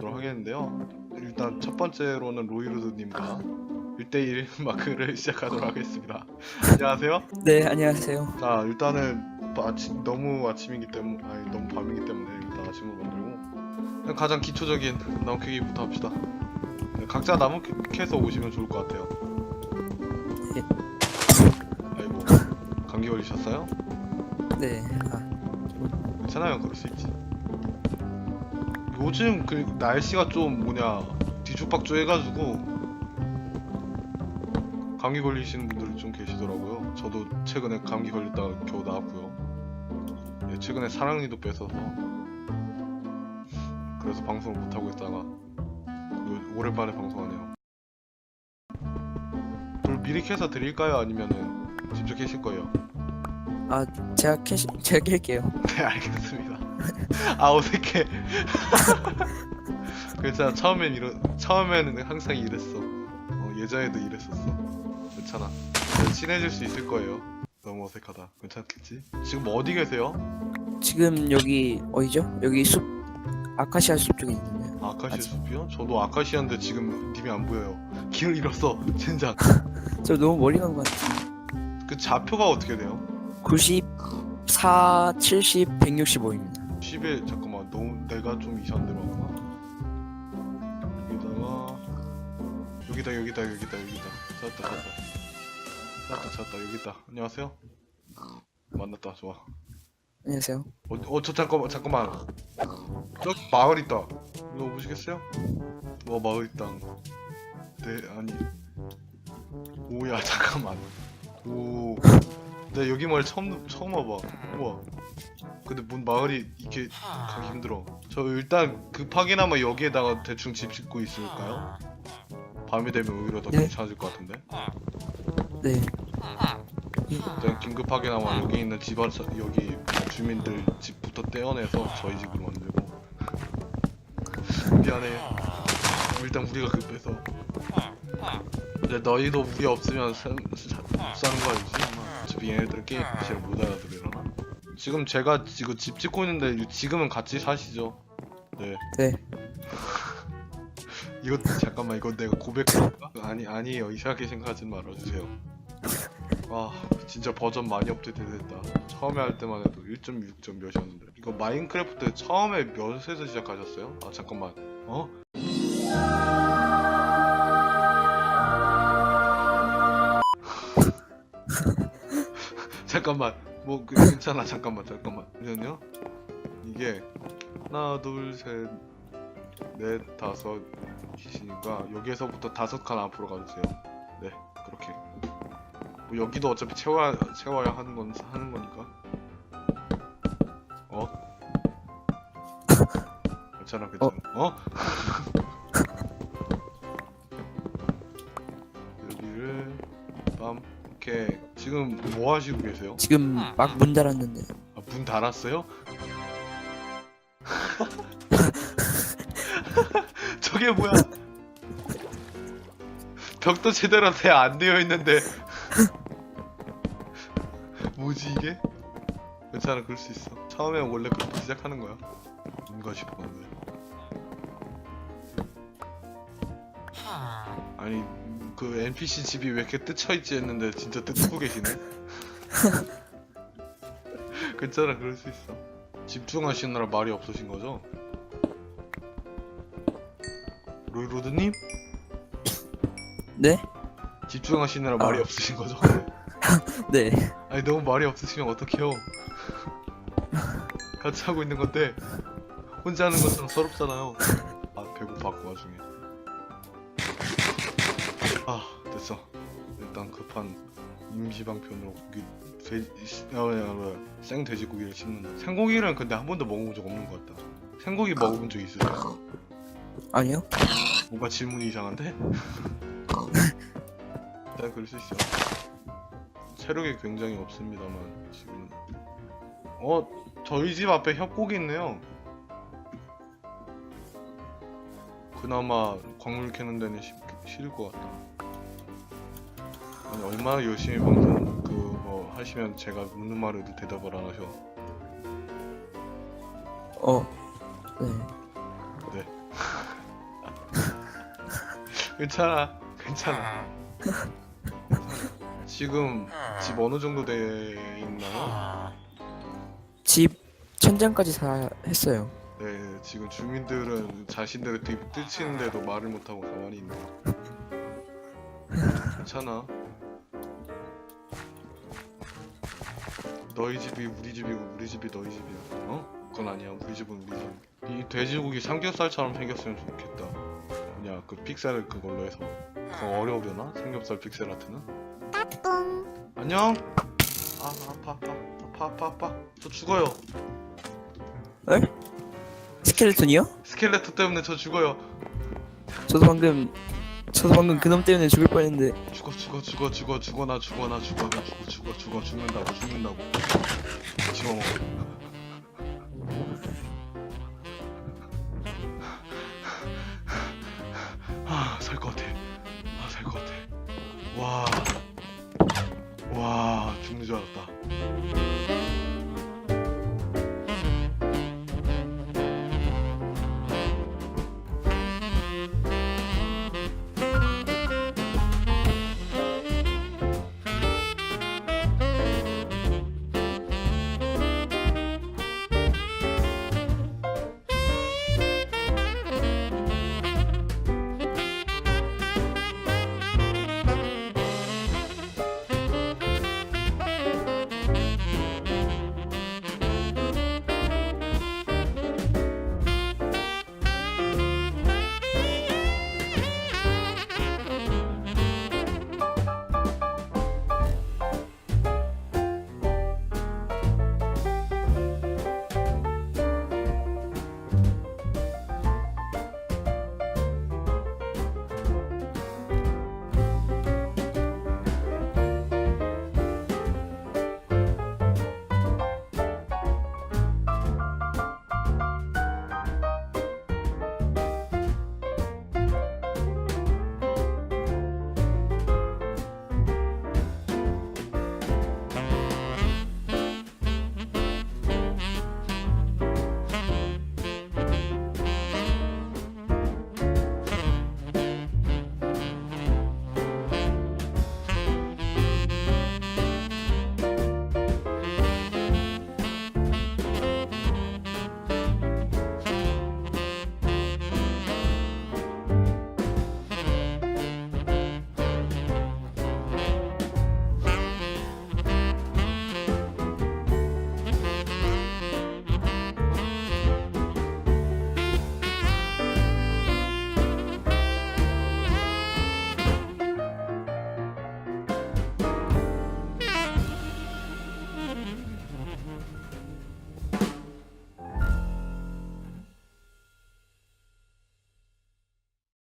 하도록 하겠는데요. 일단 첫 번째로는 로이루드님과 1대1 마크를 시작하도록 하겠습니다. 안녕하세요. 네, 안녕하세요. 자 일단은 아침 너무 아침이기 때문에 아니 너무 밤이기 때문에 일단 아침으로 만들고 그냥 가장 기초적인 나무 캐기부터 합시다. 네, 각자 나무 캐- 캐서 오시면 좋을 것 같아요. 예. 아이고 감기 걸리셨어요? 네, 아, 괜찮아요 그럴 수 있지 요즘 그 날씨가 좀 뭐냐 뒤죽박죽 해가지고 감기 걸리시는 분들이 좀 계시더라고요 저도 최근에 감기 걸렸다가 겨우 나왔고요 네, 최근에 사랑니도 뺏어서 그래서 방송을 못 하고 있다가 요- 오랜만에 방송하네요 불 미리 켜서 드릴까요 아니면은 직접 캐실 거예요? 아, 제가 캐시, 제가 캘게요. 네 알겠습니다. 아 어색해. 괜찮아 처음엔 이러 처음에는 항상 이랬어. 어, 예전에도 이랬었어. 괜찮아. 이제 친해질 수 있을 거예요. 너무 어색하다. 괜찮겠지? 지금 어디 계세요? 지금 여기 어디죠? 여기 숲, 아카시아 숲 쪽에 있는데요. 아카시아 아직. 숲이요? 저도 아카시아인데 지금 님이 안 보여요. 길을 잃었어. 젠장. 저 너무 멀리 간 것 같아요. 그 좌표가 어떻게 돼요? 94, 70, 165입니다. 10에 잠깐만 너무 내가 좀 이상한 데로 왔구나. 여기다가 여기다 여기다 여기다 여기다. 찾았다 찾았다. 찾았다 찾았다. 여기다. 안녕하세요. 만났다. 좋아. 안녕하세요. 어저 잠깐만 잠깐만. 저 마을 있다. 이거 보시겠어요? 와 마을 있다. 네 아니. 오야 잠깐만. 오. 나 여기 마을 처음 처음 와봐. 우와 근데 뭔 마을이 이렇게 가기 힘들어. 저 일단 급하게나마 여기에다가 대충 집 짓고 있을까요? 밤이 되면 오히려 더 네. 괜찮아질 것 같은데? 네, 일단 긴급하게나마 여기 있는 집 안- 여기 주민들 집부터 떼어내서 저희 집으로 만들고. 미안해. 일단 우리가 급해서. 근데 너희도 우리 없으면 사, 사, 못 사는 거 알지? 어차피 얘네들 게임 잘못 알아들으려나? 지금 제가 지금 집 짓고 있는데 지금은 같이 사시죠 네 네. 이거 잠깐만 이거 내가 고백할까? 아니 아니에요 이상하게 생각하지 말아주세요 와 진짜 버전 많이 업데이트됐다 처음에 할 때만 해도 1.6점 몇이었는데 이거 마인크래프트 처음에 몇에서 시작하셨어요? 아 잠깐만 어? 잠깐만 뭐 그, 괜찮아 잠깐만 잠깐만 잠깐만요 이게 하나 둘셋 넷, 다섯 계시니까 여기에서부터 다섯 칸 앞으로 가주세요. 네, 그렇게. 뭐 여기도 어차피 채워야 채워야 하는 건 하는 거니까. 어? 괜찮아, 괜찮아. 어? 여기를 빰. 오케이. 지금 뭐 하시고 계세요? 지금 막문 닫았는데. 아, 문 닫았어요? 저게 뭐야? 벽도 제대로 돼 안 되어 있는데 뭐지 이게? 괜찮아 그럴 수 있어 처음에 원래 그렇게 시작하는 거야 뭔가 싶었는데 아니 그 NPC 집이 왜 이렇게 뜯혀있지 했는데 진짜 뜯고 계시네 괜찮아 그럴 수 있어 집중하시느라 말이 없으신 거죠? 로이로드님? 네? 집중하시느라 말이 아. 없으신 거죠? 네. 아니 너무 말이 없으시면 어떡해요 같이 하고 있는 건데 혼자 하는 것처럼 서럽잖아요 아 배고파 그 와중에 일단 급한 임시방편으로 고기 돼지 아, 뭐야, 뭐야, 생돼지고기를 씹는다 생고기는 근데 한 번도 먹어본 적 없는 것 같다 생고기 먹어본 적 있으세요? 아니요? 뭔가 질문이 이상한데? 일단 그럴 수 있어. 체력이 굉장히 없습니다만 지금 어 저희 집 앞에 협곡이 있네요. 그나마 광물 캐는 데는 쉽, 싫을 것 같다. 아니 얼마나 열심히 방송 그뭐 하시면 제가 묻는 말에도 대답을 안 하셔. 어. 네. 네. 괜찮아 괜찮아 지금 집 어느 정도 돼 있나요? 집 천장까지 다 했어요. 네 지금 주민들은 자신들의 뒷 뜨치는데도 말을 못하고 가만히 있네요 괜찮아 너희 집이 우리 집이고 우리 집이 너희 집이야. 어? 그건 아니야. 우리 집은 우리 집 이 돼지고기 삼겹살처럼 생겼으면 좋겠다. 뭐냐 그 픽셀 그걸로 해서. 그거 어려우려나? 삼겹살 픽셀 아트는? 안녕. 아 아파 아파. 아파 아파 아파. 저 죽어요. 스켈레톤이요? 스켈레토 때문에 저 죽어요. 저도 방금 저도 방금 그놈 때문에 죽을 뻔했는데. 죽어 죽어 죽어 죽어 죽어 나 죽어 나 죽어 나 죽어 죽어 죽어 죽는다고 죽는다고. 집어먹어